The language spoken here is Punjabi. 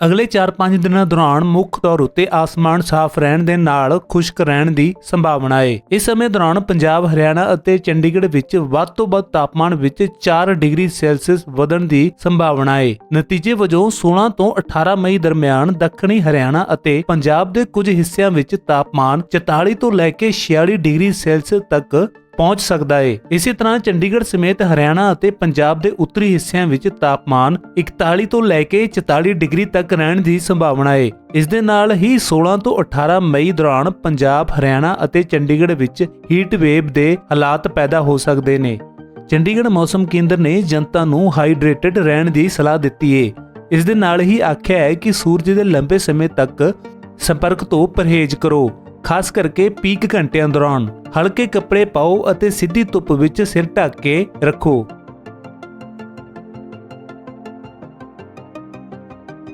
ਅਗਲੇ 4-5 ਦਿਨਾਂ ਦੌਰਾਨ ਮੁੱਖ ਤੌਰ ਉੱਤੇ ਆਸਮਾਨ ਸਾਫ਼ ਰਹਿਣ ਦੇ ਨਾਲ ਖੁਸ਼ਕ ਰਹਿਣ ਦੀ ਸੰਭਾਵਨਾ ਹੈ ਇਸ ਸਮੇਂ ਦੌਰਾਨ ਪੰਜਾਬ, ਹਰਿਆਣਾ ਅਤੇ ਚੰਡੀਗੜ੍ਹ ਵਿੱਚ ਵੱਧ ਤੋਂ ਵੱਧ ਤਾਪਮਾਨ ਵਿੱਚ 4 ਡਿਗਰੀ ਸੈਲਸੀਅਸ ਵਧਣ ਦੀ ਸੰਭਾਵਨਾ ਹੈ ਨਤੀਜੇ ਵਜੋਂ 16 ਤੋਂ 18 ਮਈ ਦਰਮਿਆਨ ਦੱਖਣੀ ਹਰਿਆਣਾ ਅਤੇ ਪੰਜਾਬ ਦੇ ਕੁਝ ਹਿੱਸਿਆਂ ਵਿੱਚ ਤਾਪਮਾਨ 44 ਤੋਂ ਲੈ ਕੇ 46 ਡਿਗਰੀ ਸੈਲਸੀਅਸ ਤੱਕ ਪਹੁੰਚ ਸਕਦਾ ਹੈ ਇਸੇ ਤਰ੍ਹਾਂ ਚੰਡੀਗੜ੍ਹ ਸਮੇਤ ਹਰਿਆਣਾ ਅਤੇ ਪੰਜਾਬ ਦੇ ਉੱਤਰੀ ਹਿੱਸਿਆਂ ਵਿੱਚ ਤਾਪਮਾਨ 41 ਤੋਂ ਲੈ ਕੇ 44 ਡਿਗਰੀ ਤੱਕ ਰਹਿਣ ਦੀ ਸੰਭਾਵਨਾ ਏ। ਇਸ ਦੇ ਨਾਲ ਹੀ 16 ਤੋਂ 18 ਮਈ ਦੌਰਾਨ ਪੰਜਾਬ, ਹਰਿਆਣਾ ਅਤੇ ਚੰਡੀਗੜ੍ਹ ਵਿੱਚ ਹੀਟ ਵੇਵ ਦੇ ਹਾਲਾਤ ਪੈਦਾ ਹੋ ਸਕਦੇ ਨੇ। ਚੰਡੀਗੜ੍ਹ ਮੌਸਮ ਕੇਂਦਰ ਨੇ ਜਨਤਾ ਨੂੰ ਹਾਈਡਰੇਟਡ ਰਹਿਣ ਦੀ ਸਲਾਹ ਦਿੱਤੀ ਏ। ਇਸ ਦੇ ਨਾਲ ਹੀ ਆਖਿਆ ਹੈ ਕਿ ਸੂਰਜ ਦੇ ਲੰਬੇ ਸਮੇਂ ਤੱਕ ਸੰਪਰਕ ਤੋਂ ਪਰਹੇਜ਼ ਕਰੋ। ਖਾਸ ਕਰਕੇ ਪੀਕ ਘੰਟਿਆਂ ਦੌਰਾਨ। ਹਲਕੇ ਕੱਪੜੇ ਪਾਓ ਅਤੇ ਸਿੱਧੀ ਧੁੱਪ ਵਿੱਚ ਸਿਰ ਢੱਕ ਕੇ ਰੱਖੋ।